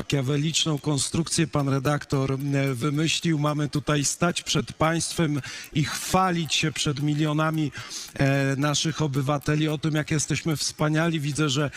makiaweliczną konstrukcję pan redaktor e, wymyślił. Mamy tutaj stać przed państwem i chwalić się przed milionami e, naszych obywateli o tym, jak jesteśmy wspaniali. Widzę, że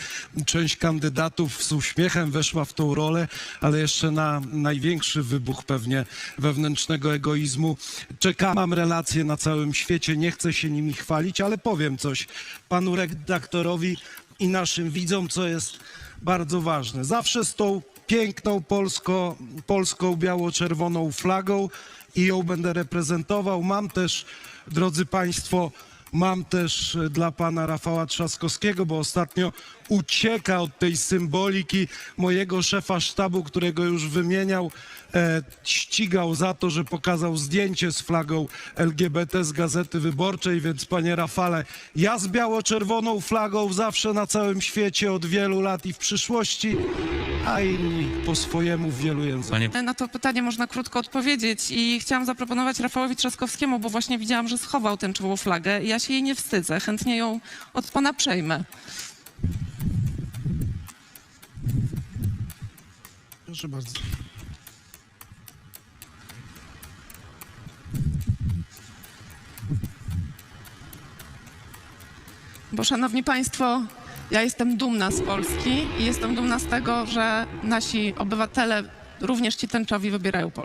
część kandydatów z uśmiechem weszła w tą rolę, ale jeszcze na największy wybuch pewnie wewnętrznego egoizmu czekam. Mam relacje na całym świecie, nie chcę się nimi chwalić, ale powiem coś panu redaktorowi i naszym widzom, co jest bardzo ważne. Zawsze z tą piękną polsko, polską biało-czerwoną flagą i ją będę reprezentował. Mam też, drodzy Państwo, mam też e, dla pana Rafała Trzaskowskiego, bo ostatnio ucieka od tej symboliki mojego szefa sztabu, którego już wymieniał, e, ścigał za to, że pokazał zdjęcie z flagą LGBT z Gazety Wyborczej, więc panie Rafale, ja z biało-czerwoną flagą zawsze na całym świecie od wielu lat i w przyszłości, a inni po swojemu w wielu językach. Panie Na to pytanie można krótko odpowiedzieć i chciałam zaproponować Rafałowi Trzaskowskiemu, bo właśnie widziałam, że schował tęczową flagę i ja się jej nie wstydzę. Chętnie ją od pana przejmę. Proszę bardzo. Bo szanowni państwo, ja jestem dumna z Polski i jestem dumna z tego, że nasi obywatele, również ci tęczowi, wybierają Polskę.